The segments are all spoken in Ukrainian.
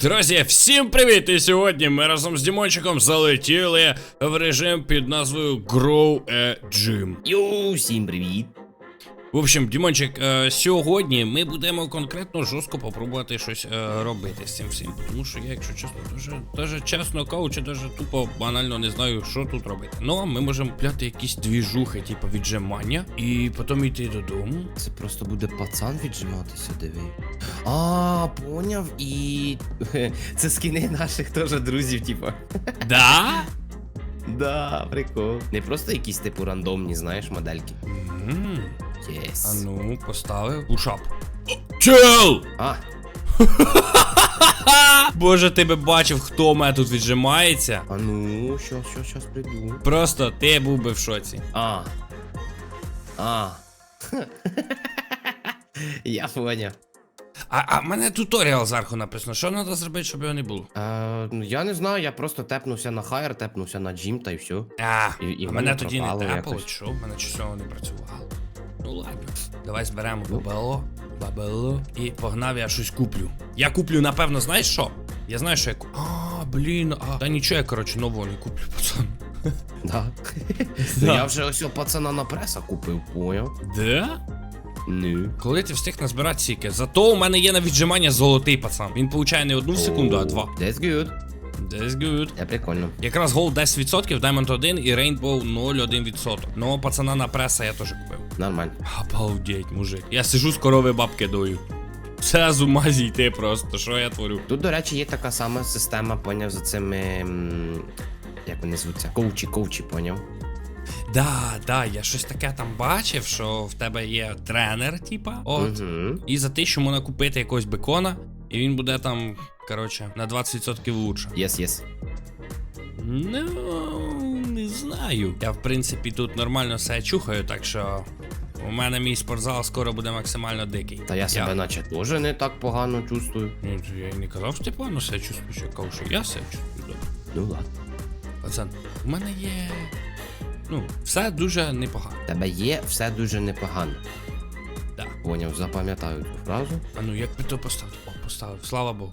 Друзі, всім привіт! І сьогодні ми разом з Дімончиком залетіли в режим під назвою Grow a Gym. Йоу, всім привіт. В общем, Дімончик, е, сьогодні ми будемо конкретно жорстко попробувати щось е, робити з цим всім. Тому що я, якщо чесно, дуже, дуже чесно кажучи, дуже тупо банально не знаю, що тут робити. Ну, а ми можемо пляти якісь двіжухи, типу віджимання, і потім йти додому. Це просто буде пацан віджиматися, диви. А, поняв, і. Це скини наших теж друзів, типа. Да? Да, прикол. Не просто якісь типу рандомні, знаєш, модельки. М, Єс. А ну, поставив. Пушап. Чел! А, Боже, ти би бачив, хто у мене тут віджимається. а ну, що, що, щас прийду. Просто ти був би в шоці. А. А. Я поняв. А, а в мене туторіал зверху написано. Що треба зробити, щоб його не було? Е, ну, я не знаю, я просто тепнувся на хайр, тепнувся на джим та й все. А, І- і а мене тоді не тепало, що? В мене часово не працювало. Ну ладно. Давай зберемо бабело, бабело і погнав, я щось куплю. Я куплю, напевно, знаєш що? Я знаю, що я куплю. А, блін, а. Та нічого, я, коротше, нового не куплю, пацан. Да. Ну, я вже ось пацана на преса купив, поняв? Да? Ну. Коли ти встиг назбирати сіки? Зато у мене є на віджимання золотий пацан. Він получає не одну секунду, а два. That's good. That's good. Це прикольно. Якраз гол 10%, Diamond 1 і Rainbow 0,1%. Ну, пацана на преса я теж купив. Нормально. Обалдеть, мужик. Я сижу з корови бабки дою. Це з ума зійти просто, що я творю. Тут, до речі, є така сама система, поняв, за цими. м, Як вони звуться? Коучі, коучі, поняв. Да, да, я щось таке там бачив, що в тебе є тренер, типа, от. Угу. І за тисячу можна купити якогось бекона, і він буде там, коротше, на 20% лучше. Єс, єс. Ну, не знаю. Я, в принципі, тут нормально все чухаю, так що у мене мій спортзал скоро буде максимально дикий. Та я себе наче теж не так погано чувствую. Ну, я й не казав, що ти погано себе чувствуєш, я кажу, що я себе чувствую добре. Ну ладно. Пацан, у мене є. Ну, все дуже непогано. Тебе є все дуже непогано. Да. Поняв, запам'ятаю цю фразу. А ну як би то поставив? О, поставив, слава Богу.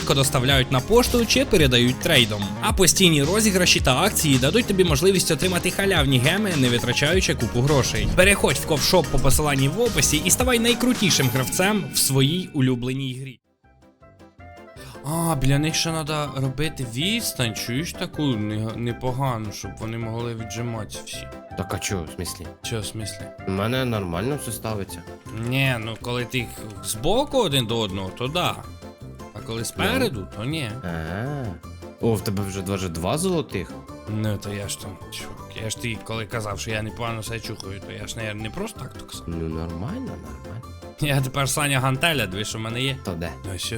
доставляють на пошту чи передають трейдом. А постійні розіграші та акції дадуть тобі можливість отримати халявні геми, не витрачаючи купу грошей. Переходь в ковшоп по посиланні в описі і ставай найкрутішим гравцем в своїй улюбленій грі. А, біля них ще треба робити відстань, чуєш таку непогану, щоб вони могли віджиматися всі. Так а чого, в смислі? Чого в смислі? У мене нормально все ставиться. Ні, ну коли ти збоку один до одного, то да. А коли спереду, то ні. А. О, в тебе вже даже два золотих. Ну то я ж там, чувак, я ж ти коли казав, що я непогано себе чухаю, то я ж не, не просто так то казав. Ну нормально, нормально. Я тепер Саня Гантеля, дві, що в мене є. То де? А що?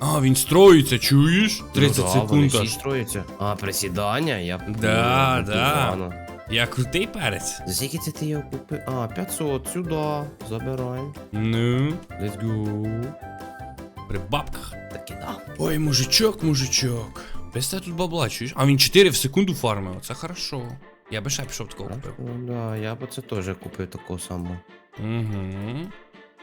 А, він строїться, чуєш? 30 ну, да, Вони секунд всі аж. А, присідання, я Да, ну, да. погано. Я крутий перець. За скільки це ти його купив? А, 500, сюди. Забираємо. Ну, Let's go. при бабках. Таки да. Ой, мужичок, мужичок. Тебе тут бабла, чуєш? А він 4 в секунду фармив, це хорошо. Я би ще пішов такого купив. О, да, я б це теж купив такого самого. Угу.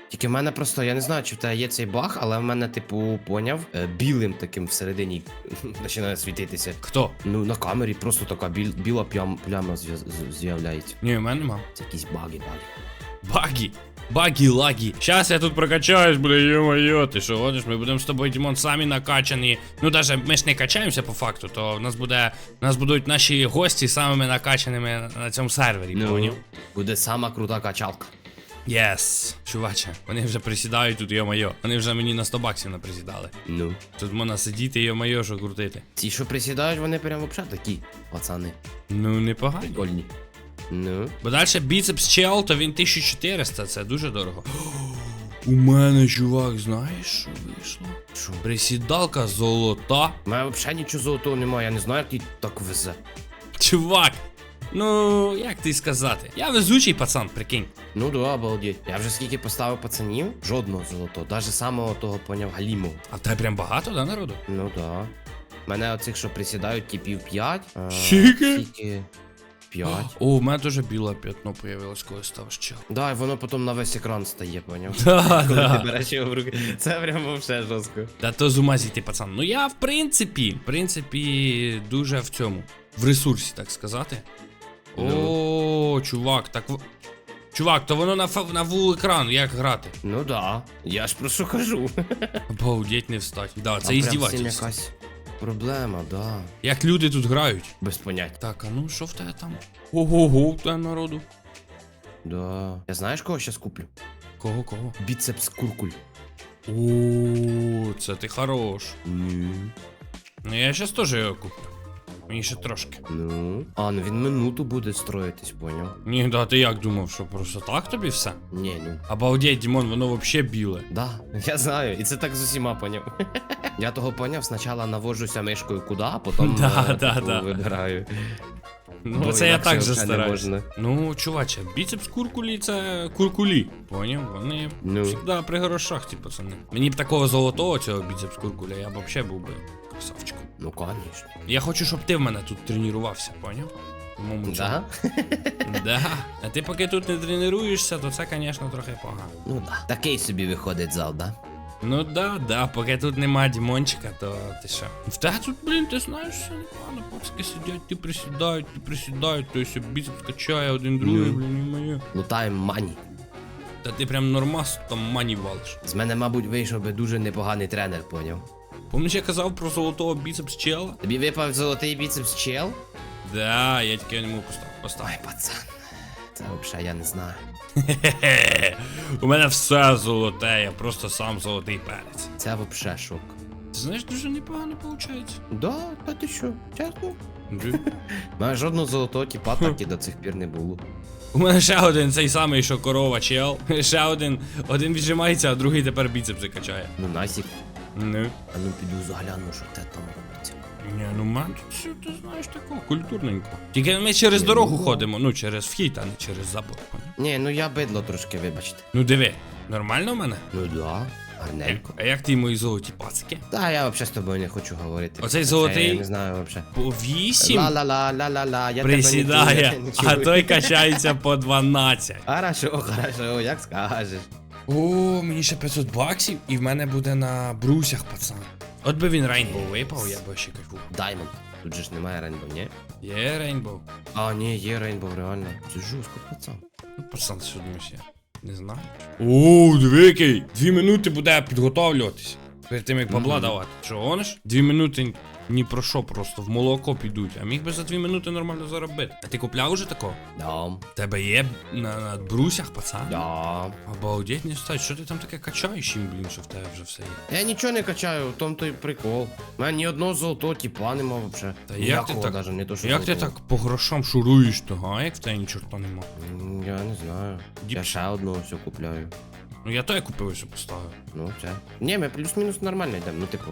Тільки в мене просто, я не знаю, чи в тебе є цей баг, але в мене, типу, поняв, е, білим таким всередині починає світитися. Хто? Ну, на камері просто така біл, біла плям, пляма з'яв- з- з'являється. Ні, у мене нема. Це якісь баги, баги. Багі. Багі, лагі. Щас я тут прокачаюсь, бля, ё-моё, ти що гониш? Ми будемо з тобою, Дімон, самі накачані. Ну, даже ми ж не качаємося по факту, то в нас буде. в нас будуть наші гості самими накачаними на цьому сервері, поняв? буде сама крута качалка. Єс, чуваче, вони вже присідають тут, йо-моє. Вони вже мені на 100 баксів наприсідали. Ну. Тут можна сидіти, йо-моє, що крутити. Ті, що присідають, вони прям взагалі такі, пацани. Ну, непогано. Прикольні. Ну. Бо далі біцепс чел, то він 1400, це дуже дорого. У мене, чувак, знаєш, що вийшло? Що? Присідалка золота. У мене взагалі нічого золотого немає, я не знаю, як ти так везе. Чувак. Ну, як ти сказати? Я везучий пацан, прикинь. Ну да, обалдеть. Я вже скільки поставив пацанів, жодного золотого, навіть самого того поняв Галіму. А в тебе прям багато, да, народу? Ну да. Мене оцих, що присідають, типів 5. Скільки? 5. О, в мене теж біле п'ятно появилось, коли став чел. Да, і воно потім на весь екран стає, поняв? Да, Коли ти береш його в руки. Це прямо все жорстко. Та то з ума зійти, пацан. Ну я в принципі, в принципі, дуже в цьому. В ресурсі, так сказати. О, чувак, так. в- Чувак, то воно на, фа- на вул екран, як грати? Ну да. Я ж про що кажу. Обалдеть не встать. Да, це Там прям з іздівательство. якась проблема, да. Як люди тут грають. Без понять. Так, а ну що в тебе там? Ого-го, в тебе народу. Да. Я знаєш, кого зараз куплю? Кого, кого? Біцепс куркуль. О, це ти хорош. Ні. Ну я щас теж його куплю. Мені ще трошки. Ну. А, ну він минуту буде строїтись, поняв? Ні, да, ти як думав, що просто так тобі все? Ні, ну. Обалдеть, Дімон, воно вообще біле. Да, я знаю, і це так з усіма поняв. Я того поняв, спочатку навожуся мишкою куди, а потім Да, е, да, типу, да. вибираю. Ну, Бо це я інакше так же взагалі не стараюсь. можна. Ну, чуваче, біцепс куркулі це куркулі. Поняв? Вони Ну. завжди при грошах, ті пацани. Мені б такого золотого цього біцепс куркуля, я б вообще був би красавчиком. Ну, звісно. Я хочу, щоб ти в мене тут тренувався, поняв? В моєму Да? Да. А ти поки тут не тренуєшся, то це, звісно, трохи погано. Ну да. Такий собі виходить зал, да? Ну да, да, поки тут нема Дімончика, то ти що? В тебе тут, блін, ти знаєш, все непогано, пацки сидять, ти присідають, ти присідають, той собі біцепс качає один другий, Ну. блін, і моє. Лутаємо мані. Та ти прям нормас там мані валиш. З мене, мабуть, вийшов би дуже непоганий тренер, поняв. Помниш, я казав про золотого біцепс чела? Тобі випав золотий біцепс чел? Да, я тільки не можу поставити. Ой, пацан. Це взагалі я не знаю. Хе-хе. У мене все золоте, я просто сам золотий перець. Це взагалі шок. Ти знаєш, дуже непогано виходить. Да, та ти що, чесно? У мене жодного золотого типа так і до цих пір не було. У мене ще один цей самий, що корова чел. Ще один. Один віджимається, а другий тепер біцепси качає. Ну, Насік, Ну. а ну піду загляну, що те там робиться. Ні, ну все, ти знаєш такого, культурненько. Тільки ми через дорогу ходимо, ну через вхід, а не через забор. Ні, ну я бидло трошки, вибачте. Ну диви, нормально в мене? Ну да, гарненько. А як ти мої золоті пацики? Та я взагалі з тобою не хочу говорити. Оцей Це золотий? Я не знаю взагалі. По вісім Ла-ла-ла, ла-ла-ла, я присідає, тебе не чую, а не той качається по 12. Хорошо, хорошо, як скажеш. О, мені ще 500 баксів, і в мене буде на брусях, пацан. От би він Рейнбоу випав, я би ще кайфу. Даймонд. Тут же ж немає Рейнбоу, ні? Є Рейнбоу. А, ні, є Рейнбоу, реально. Це жорстко, пацан. Ну, пацан, ти що думаєш я? Не знаю. О, дивикий! Дві минути буде підготовлюватись. Перед тим як бабла давати. Що гониш? Дві минути ні про що просто в молоко підуть. А міг би за дві минути нормально заробити. А ти купляв уже такого? Да, Тебе є на, на брусях, пацан? да. Обалдеть не стать, що ти там таке качаєш їм, блін, що в тебе вже все є. Я нічого не качаю, в тому то й прикол. У мене ні одного золотого типа нема взагалі. Та як ти так- даже, не то, що Як ти так по грошам шуруєш того, а як в тебе ні чорта нема? Я не знаю. Діп- Я ще одного все купляю. Ну я той купив, що поставив. Ну, це. Ні, ми плюс-мінус нормально йдемо. Ну, типу,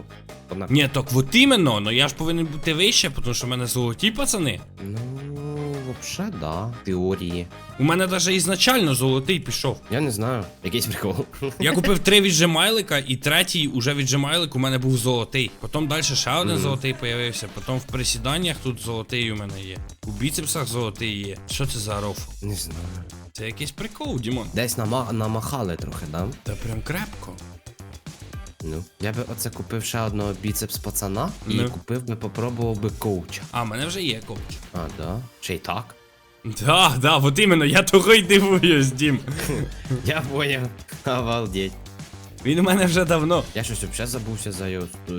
однак. Ні, так от іменно, но я ж повинен бути вище, тому що в мене золоті пацани. Ну, взагалі, да. В Теорії. У мене навіть ізначально золотий пішов. Я не знаю. Якийсь прикол. Я купив три віджимайлика, і третій уже віджимайлик у мене був золотий. Потім далі ще один Мгм. золотий появився. Потім в присіданнях тут золотий у мене є. У біцепсах золотий є. Що це за рофл? Не знаю. Це якийсь прикол, Дімон. Десь нама- намахали трохи, да? Та прям крепко. Ну. Я би оце купив ще одного біцепс пацана і Ну. купив би, попробував би коуча. А, в мене вже є коуч. А, да? Ще й так? Да, да, от іменно, я того й дивуюсь, Дім. Я поняв. Обалдеть. Він у мене вже давно. Я щось взагалі забувся за його е,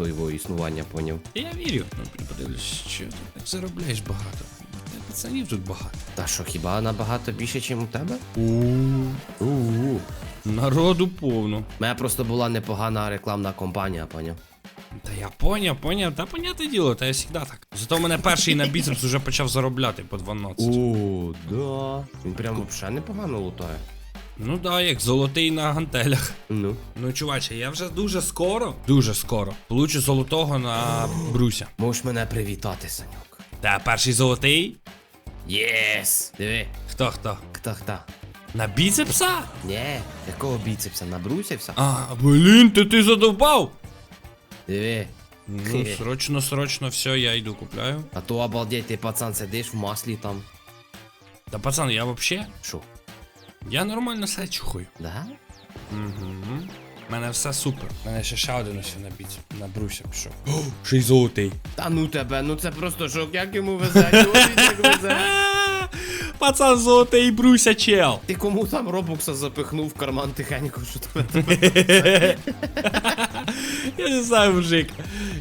с- його існування, поняв. Я вірю. Ну, блін, подивлюсь, що ти так заробляєш багато. Пацанів тут багато. Та що, хіба набагато більше, ніж у тебе? У У-у. народу повно. У мене просто була непогана рекламна кампанія, поняв. Та я поняв, поняв, та понятне діло, та я завжди так. Зато в мене перший на біцепс уже почав заробляти по 12. О, да. Він прям взагалі непогано лутає. Ну да, як золотий на гантелях. Ну. Ну, чуваче, я вже дуже скоро, дуже скоро, получу золотого на бруся. Можеш мене привітати, Саньок. Та перший золотий? Єс! Диви. Хто хто? Хто хто? На біцепса? Нє, якого біцепса набрусився? А, блін, ти ти задовбав. Диви. Ну, срочно, срочно, все, я йду купляю. А то обалдеть, ти пацан сидиш в маслі там. Та пацан, я вообще, Що? я нормально все чухаю. Да? Угу. У мене все супер. У мене ще ще один ось на біці, на бруся пішов. О, ще й золотий. Та ну тебе, ну це просто шок, як йому везе, чоловік як везе. Пацан золотий бруся чел. Ти кому там робокса запихнув в карман тихенько, що тебе Я не знаю, мужик.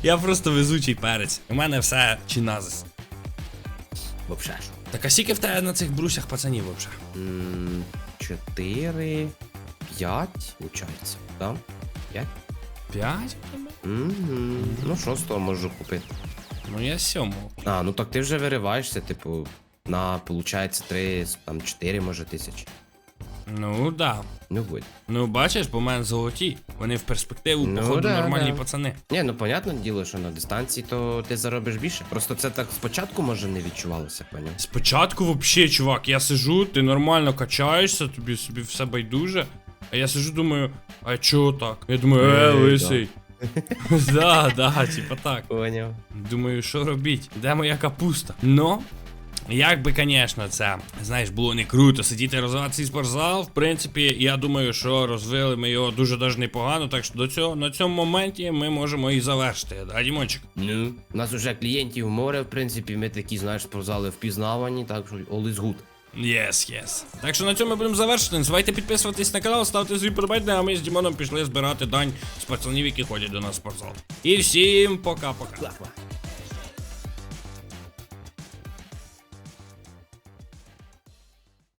Я просто везучий перець. У мене все чиназис. Вообще. Так а скільки в тебе на цих брусях пацанів вообще? Чотири, п'ять, виходить, так? П'ять? П'ять? Мгм. Ну, шостого можу купити. Ну я сьомого. А, ну так ти вже вириваєшся, типу, на, получається, три, там, чотири, може, тисячі. Ну да. Ну, будь. Ну бачиш, бо в мене золоті. Вони в перспективу, Ну, походу, да, нормальні да. пацани. Ні, ну понятне діло, що на дистанції то ти заробиш більше. Просто це так спочатку може не відчувалося, поняв? Спочатку вообще, чувак, я сижу, ти нормально качаєшся, тобі собі все байдуже. А я сижу, думаю, а чого так? Я думаю, е, Е, лисий. Да, да, типа так. Поняв. Думаю, що робіть? Де моя капуста? Ну, як би, звісно, це, знаєш, було не круто сидіти розвивати цей спортзал. В принципі, я думаю, що розвили ми його дуже даже непогано, так що до цього на цьому моменті ми можемо і завершити. Да, Дімончик? Ну, у нас уже клієнтів море, в принципі, ми такі, знаєш, спортзали впізнавані, так що all is good. Yes, yes. Так що на цьому ми будемо завершити. Не забувайте підписуватись на канал, ставте свій подобайки, а ми з Дімоном пішли збирати дань з пацанів, які ходять до нас в спортзал. І всім пока-пока.